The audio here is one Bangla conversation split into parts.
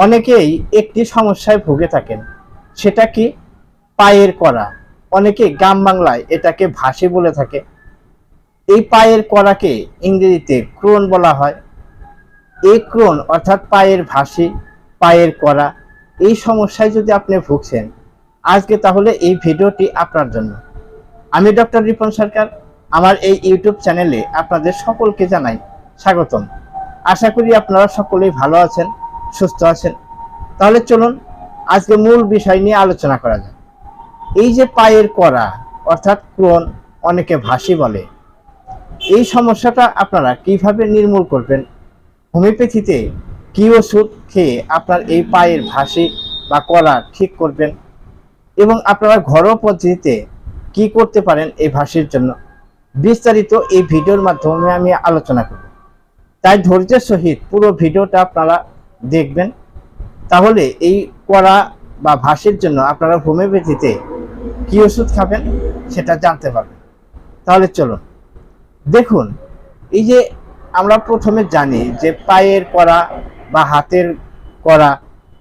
অনেকেই একটি সমস্যায় ভুগে থাকেন। সেটা কি? পায়ের করা অনেকে গ্রাম বাংলায় এটাকে ভাসি বলে থাকে। এই পায়ের করাকে ইংরেজিতে ক্রোন বলা হয়। এই ক্রোন অর্থাৎ পায়ের ভাসি পায়ের করা এই সমস্যায় যদি আপনি ভুগছেন, আজকে তাহলে এই ভিডিওটি আপনার জন্য। আমি ডক্টর রিপন সরকার। আমার এই ইউটিউব চ্যানেলে আপনাদের সকলকে জানাই স্বাগতম। আশা করি আপনারা সকলেই ভালো আছেন। সুস্থ আছেন। তাহলে চলুন, আজকে মূল বিষয় নিয়ে আলোচনা করা যাক। এই যে পায়ের করা অর্থাৎ ক্রোন, অনেকে ভাসি বলে। এই সমস্যাটা আপনারা কীভাবে নির্মূল করবেন? হোমিওপ্যাথিতে কি ওষুধ খেয়ে আপনার এই পায়ের ভাসি বা করা ঠিক করবেন? এবং আপনারা ঘরোয়া পদ্ধতিতে কি করতে পারেন এই ভাসির জন্য? বিস্তারিত এই ভিডিওর মাধ্যমে আমি আলোচনা করব। তাই ধৈর্যের সহিত পুরো ভিডিওটা আপনারা দেখবেন। তাহলে এই করা বা ভাসির জন্য আপনারা হোমিওপ্যাথিতে কি ওষুধ খাবেন সেটা জানতে পারবেন। তাহলে চলুন। দেখুন, এই যে আমরা প্রথমে জানি যে পায়ের করা বা হাতের করা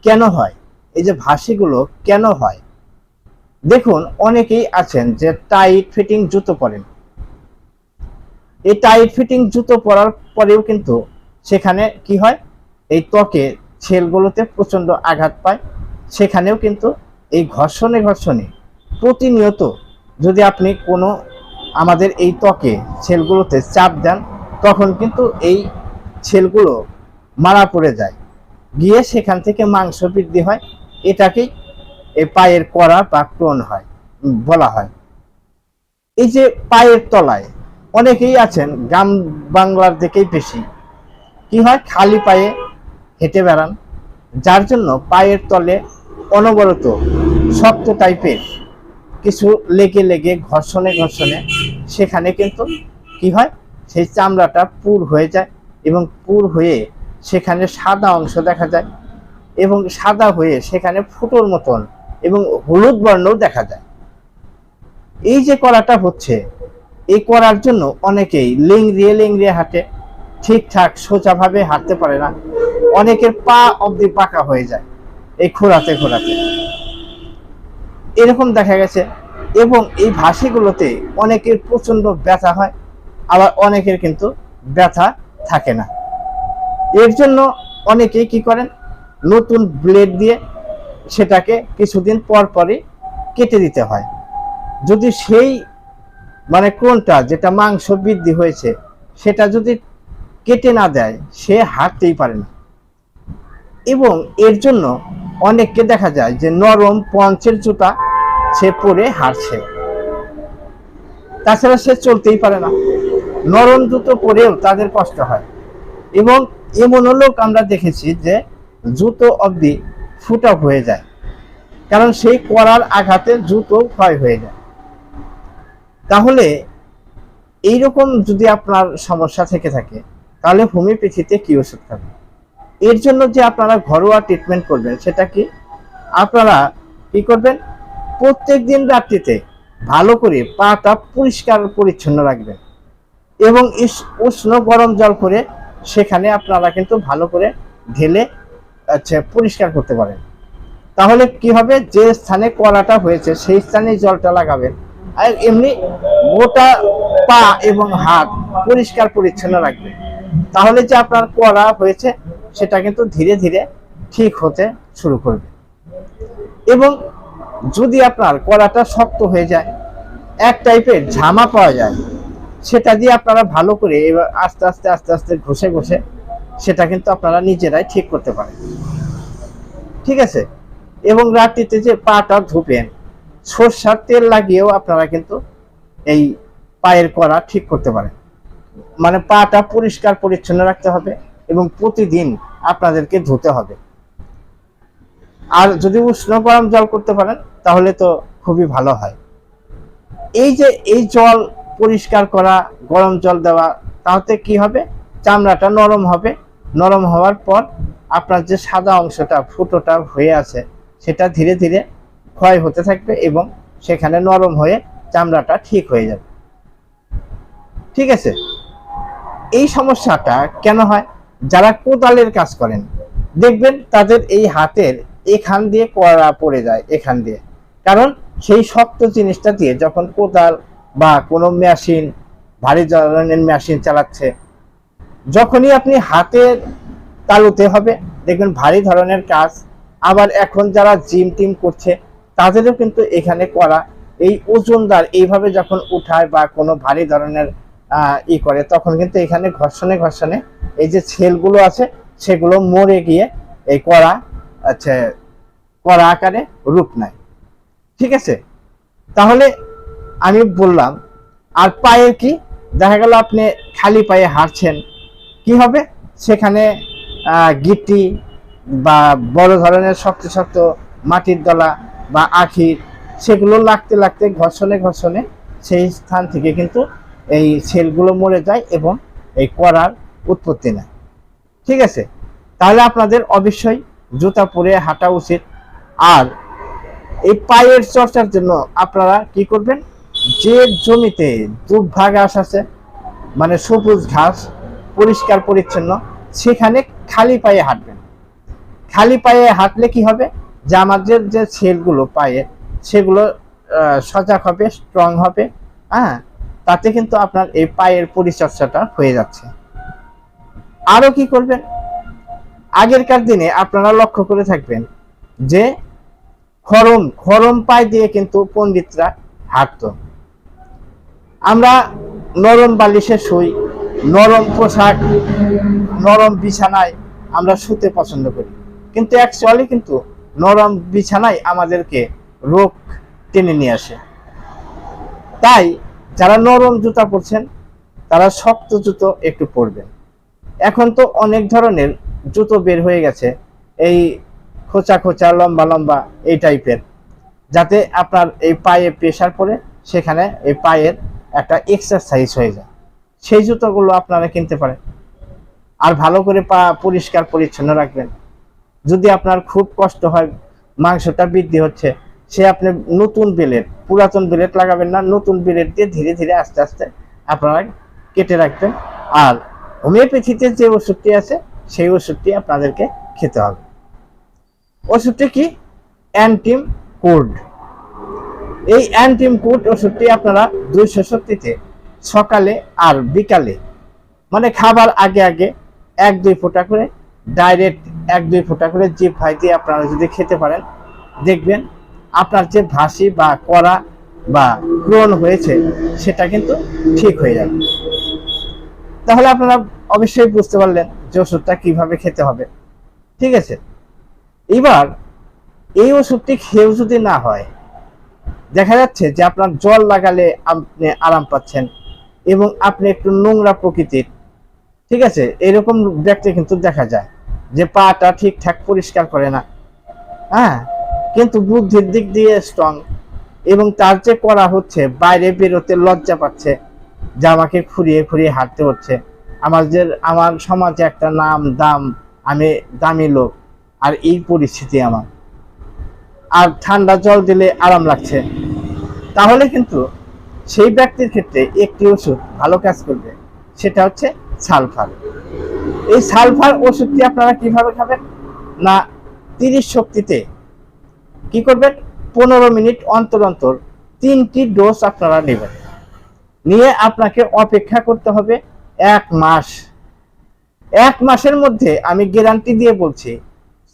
কেন হয়, এই যে ভাসিগুলো কেন হয়। দেখুন, অনেকেই আছেন যে টাইট ফিটিং জুতো পরেন। এই টাইট ফিটিং জুতো পরার পরেও কিন্তু সেখানে কি হয়? এই ত্বকে ছেলগুলোতে প্রচণ্ড আঘাত পায়। সেখানেও কিন্তু এই ঘর্ষণে ঘর্ষণে প্রতিনিয়ত যদি আপনি কোনো আমাদের এই ত্বকে ছেলগুলোতে চাপ দেন, তখন কিন্তু এই ছেলগুলো মারা পড়ে যায়। গিয়ে সেখান থেকে মাংস বৃদ্ধি হয়। এটাকেই এই পায়ের করা বা ক্রোন হয় বলা হয়। এই যে পায়ের তলায় অনেকেই আছেন, গ্রাম বাংলার দিকেই বেশি। কি হয়? খালি পায়ে হেঁটে বেড়ান, যার জন্য পায়ের তলে অনবরত শক্ত টাইপের কিছু লেগে লেগে ঘর্ষণে ঘর্ষণে সেখানে কিন্তু কি হয়? সেই চামড়াটা পুর হয়ে যায় এবং পুর হয়ে সেখানে সাদা অংশ দেখা যায় এবং সাদা হয়ে সেখানে ফুটোর মতন এবং হলুদ বর্ণও দেখা যায়। এই যে করাটা হচ্ছে, এই করার জন্য অনেকেই লেংড়িয়ে লেংড়িয়ে হাঁটে। ঠিকঠাক, সোজাভাবে হাঁটতে পারে না। অনেকের পা অবধি পাকা হয়ে যায়, এই খোরাতে খোরাতে এরকম দেখা গেছে এবং এই ভাসিগুলোতে অনেকের প্রচণ্ড ব্যথা হয়, আবার অনেকের কিন্তু ব্যথা থাকে না। এর জন্য অনেকেই কি করেন? নতুন ব্লেড দিয়ে সেটাকে কিছুদিন পর পরই কেটে দিতে হয়। যদি সেই মানে কোনটা যেটা মাংস বৃদ্ধি হয়েছে, সেটা যদি কেটে না দেয়, সে হাঁটতেই পারে না। এবং এর জন্য অনেককে দেখা যায় যে নরম পঞ্চের জুতা সে পরে হাঁটছে। তাছাড়া সে চলতেই পারে না। নরম জুতো পরেও তাদের কষ্ট হয়। এবং এমনও লোক আমরা দেখেছি যে জুতো অবধি ফুটা হয়ে যায়, কারণ সেই করার আঘাতে জুতো ক্ষয় হয়ে যায়। তাহলে এইরকম যদি আপনার সমস্যা থেকে থাকে তাহলে হোমিওপ্যাথিতে কি ওষুধ খাবেন? এর জন্য যে আপনারা ঘরোয়া ট্রিটমেন্ট করবেন, সেটা কি? আপনারা কি করবেন? প্রত্যেক দিন রাত্রিতে ভালো করে পাটা পরিষ্কার পরিচ্ছন্ন রাখবেন এবং উষ্ণ গরম জল করে সেখানে আপনারা কিন্তু ভালো করে ঢেলে আচ্ছা পরিষ্কার করতে পারেন। তাহলে কি হবে? যে স্থানে কলাটা হয়েছে, সেই স্থানে জলটা লাগাবেন। আর এমনি গোটা পা এবং হাত পরিষ্কার পরিচ্ছন্ন রাখবেন। তাহলে যে আপনার কলা হয়েছে, সেটা কিন্তু ধীরে ধীরে ঠিক হতে শুরু করবে। এবং যদি আপনার কলাটা শক্ত হয়ে যায়, এক টাইপের ঝামা পাওয়া যায়, সেটা দিয়ে আপনারা ভালো করে এবার আস্তে আস্তে আস্তে আস্তে ঘষে ঘষে সেটা কিন্তু আপনারা নিজেরাই ঠিক করতে পারেন। ঠিক আছে? এবং রাত্রিতে যে পাটা ধুপেন সর্ষার তেল লাগিয়েও আপনারা কিন্তু এই পায়ের করা ঠিক করতে পারেন। মানে পাটা পরিষ্কার পরিচ্ছন্ন রাখতে হবে এবং প্রতিদিন আপনাদেরকে ধুতে হবে। আর যদি উষ্ণ গরম জল করতে পারেন, তাহলে তো খুবই ভালো হয়। এই যে এই জল পরিষ্কার করা, গরম জল দেওয়া, তাতে কি হবে? চামড়াটা নরম হবে। নরম হওয়ার পর আপনার যে সাদা অংশটা, ফুটোটা হয়ে আছে, সেটা ধীরে ধীরে ক্ষয় হতে থাকবে এবং সেখানে নরম হয়ে চামড়াটা ঠিক হয়ে যাবে। ঠিক আছে? এই সমস্যাটা কেন হয়? যারা কোদালের কাজ করেন, দেখবেন তাদের এই হাতের এখান দিয়ে কড়া পড়ে যায়, এখান দিয়ে। কারণ সেই শক্ত জিনিসটা দিয়ে যখন কোদাল বা কোনো মেশিন, ভারী ধরনের মেশিন চালাচ্ছে, যখনই আপনি হাতের তালুতে হবে, দেখবেন ভারী ধরনের কাজ। আবার এখন যারা জিম টিম করছে, তাদেরও কিন্তু এখানে করা এই ওজনদার এইভাবে যখন উঠায় বা কোনো ভারী ধরনের ই করে। তখন কিন্তু এখানে ঘর্ষণে ঘর্ষণে এই যে ছেলগুলো আছে, সেগুলো মরে গিয়ে এই কড়া আচ্ছা কড়া আকারে রূপ নেয়। ঠিক আছে? তাহলে আমি বললাম, আর পায়ের কি? দেখা গেল আপনি খালি পায়ে হাঁটছেন, কি হবে? সেখানে গিট্টি বা বড় ধরনের শক্ত শক্ত মাটির দলা বা আখির, সেগুলো লাগতে লাগতে ঘর্ষণে ঘর্ষণে সেই স্থান থেকে কিন্তু এই সেলগুলো মরে যায় এবং এই করার উৎপত্তি নেয়। ঠিক আছে? তাহলে আপনাদের অবশ্যই জুতা পরে হাঁটা উচিত। আর এই পায়ের চর্চার জন্য আপনারা কি করবেন? যে জমিতে দুর্ভাগ ঘাস আছে মানে সবুজ ঘাস, পরিষ্কার পরিচ্ছন্ন, সেখানে খালি পায়ে হাঁটবেন। খালি পায়ে হাঁটলে কি হবে? যে আমাদের যে ছেলগুলো পায়ে, সেগুলো সজাগ হবে স্ট্রং হবে হ্যাঁ? তাতে কিন্তু আপনার এই পায়ের পরিচর্যাটা হয়ে যাচ্ছে। আরও কি করবেন? আগেরকার দিনে আপনারা লক্ষ্য করে থাকবেন যে খরম খরম পায়ে দিয়ে কিন্তু পণ্ডিতরা হাঁটতো। আমরা নরম বালিশে শুই, নরম পোশাক, নরম বিছানায় আমরা শুতে পছন্দ করি। কিন্তু অ্যাকচুয়ালি কিন্তু নরম বিছানায় আমাদেরকে রোগ টেনে নিয়ে আসে। তাই যারা নরম জুতা পরছেন, তারা শক্ত জুতো একটু পরবেন। এখন তো অনেক ধরনের জুতো বের হয়ে গেছে, এই খোঁচা খোঁচা, লম্বা লম্বা, এই টাইপের। যাতে আপনার এই পায়ে প্রেশার পড়ে, সেখানে এই পায়ের একটা এক্সারসাইজ হয়ে যায়। সেই জুতোগুলো আপনারা কিনতে পারেন। আর ভালো করে পা পরিষ্কার পরিচ্ছন্ন রাখবেন। যদি আপনার খুব কষ্ট হয়, মাংসটা বৃদ্ধি হচ্ছে সে আপনি নতুন বেলেট পুরাতন বেলেট লাগাবেন না, নতুন বেলেট দিয়ে ধীরে ধীরে আস্তে আস্তে আপনারা কেটে রাখবেন। আর হোমিওপ্যাথিতে যে ওষুধটি আছে, সেই ওষুধটি আপনাদেরকে খেতে হবে। ওষুধটি কি? অ্যান্টিম কোড। এই অ্যান্টিম কোড ওষুধটি আপনারা দুইশো সত্তিতে সকালে আর বিকালে মানে খাবার আগে আগে এক দুই ফোঁটা করে, ডাইরেক্ট এক দুই ফোঁটা করে জিভ ভাই দিয়ে আপনারা যদি খেতে পারেন, দেখবেন আপনার যে ভাসি বা করা বা ক্রোন হয়েছে, সেটা কিন্তু ঠিক হয়ে যাবে। তাহলে আপনারা অবশ্যই বুঝতে পারলেন যে ওষুধটা কীভাবে খেতে হবে। ঠিক আছে? এবার এই ওষুধটি খেয়েও যদি না হয়, দেখা যাচ্ছে যে আপনার জল লাগালে আপনি আরাম পাচ্ছেন এবং আপনি একটু নোংরা প্রকৃতির, ঠিক আছে? এরকম ব্যক্তি কিন্তু দেখা যায় যে পাটা ঠিকঠাক পরিষ্কার করে না। হ্যাঁ? কিন্তু বুদ্ধির দিক দিয়ে স্ট্রং এবং তার যে করা হচ্ছে, বাইরে বেরোতে লজ্জা পাচ্ছে, যে আমাকে খুঁড়িয়ে খুঁড়িয়ে হাঁটতে হচ্ছে। আমার যে আমার সমাজে একটা নাম, দাম, আমি দামি লোক, আর এই পরিস্থিতি আমার। আর ঠান্ডা জল দিলে আরাম লাগছে। তাহলে কিন্তু সেই ব্যক্তির ক্ষেত্রে একটি ওষুধ ভালো কাজ করবে, সেটা হচ্ছে সালফার। এই সালফার ওষুধটি আপনারা কীভাবে খাবেন? না, তিরিশ শক্তিতে কি করবেন? পনেরো মিনিট অন্তর অন্তর তিনটি ডোজ আপনারা নেবেন। নিয়ে আপনাকে অপেক্ষা করতে হবে এক মাস। এক মাসের মধ্যে আমি গ্যারান্টি দিয়ে বলছি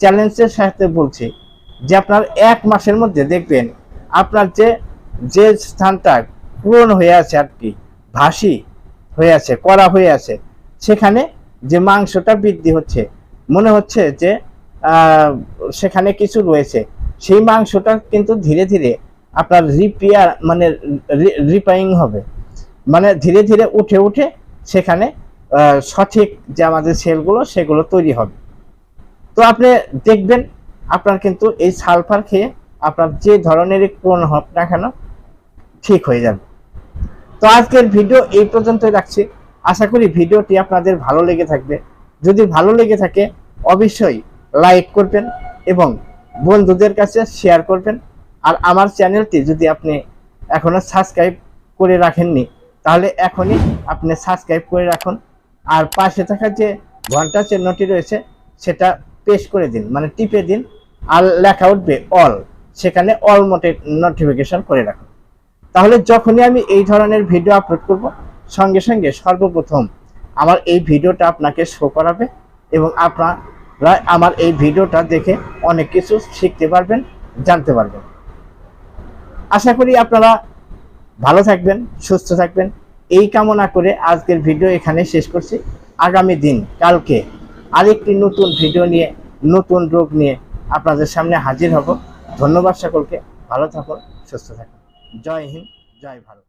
চ্যালেঞ্জের সাথে বলছি যে আপনার এক মাসের মধ্যে দেখবেন আপনার যে যে স্থানটা পূরণ হয়ে আছে আর কি, ভাসি হয়ে আছে, করা হয়ে আছে, সেখানে যে মাংসটা বৃদ্ধি হচ্ছে, মনে হচ্ছে যে সেখানে কিছু রয়েছে। সেই মাংসটা কিন্তু ধীরে ধীরে আপনার রিপেয়ার মানে রিপেয়ারিং হবে। মানে ধীরে ধীরে উঠে উঠে সেখানে সঠিক যে আমাদের সেলগুলো, সেগুলো তৈরি হবে। তো আপনি দেখবেন, আপনার কিন্তু এই সালফার খেয়ে আপনার যে ধরনেরই কোন হোক না কেন ঠিক হয়ে যাবে। তো আজকের ভিডিও এই পর্যন্তই রাখছি। আশা করি ভিডিওটি আপনাদের ভালো লেগে থাকবে। যদি ভালো লেগে থাকে, অবশ্যই লাইক করবেন এবং বন্ধুদের কাছে শেয়ার করবেন। আর আমার চ্যানেলটি যদি আপনি এখনও সাবস্ক্রাইব করে রাখেননি, তাহলে এখনই আপনি সাবস্ক্রাইব করে রাখুন। আর পাশে থাকা যে ঘণ্টা চিহ্নটি রয়েছে, সেটা পেশ করে দিন মানে টিপে দিন, আর লেখা উঠবে অল সেখানে অল মোটে নোটিফিকেশন করে রাখুন। তাহলে যখনই আমি এই ধরনের ভিডিও আপলোড করব, সঙ্গে সঙ্গে সর্বপ্রথম আমার এই ভিডিওটা আপনাকে শো করাবে এবং আপনারা আমার এই ভিডিওটা দেখে অনেক কিছু শিখতে পারবেন, জানতে পারবেন। আশা করি আপনারা ভালো থাকবেন, সুস্থ থাকবেন। এই কামনা করে আজকের ভিডিও এখানে শেষ করছি। আগামী দিন, কালকে আরেকটি নতুন ভিডিও নিয়ে, নতুন রোগ নিয়ে আপনাদের সামনে হাজির হব। ধন্যবাদ সকলকে। ভালো থাকুন, সুস্থ থাকুন। জয় হিন্দ, জয় ভারত।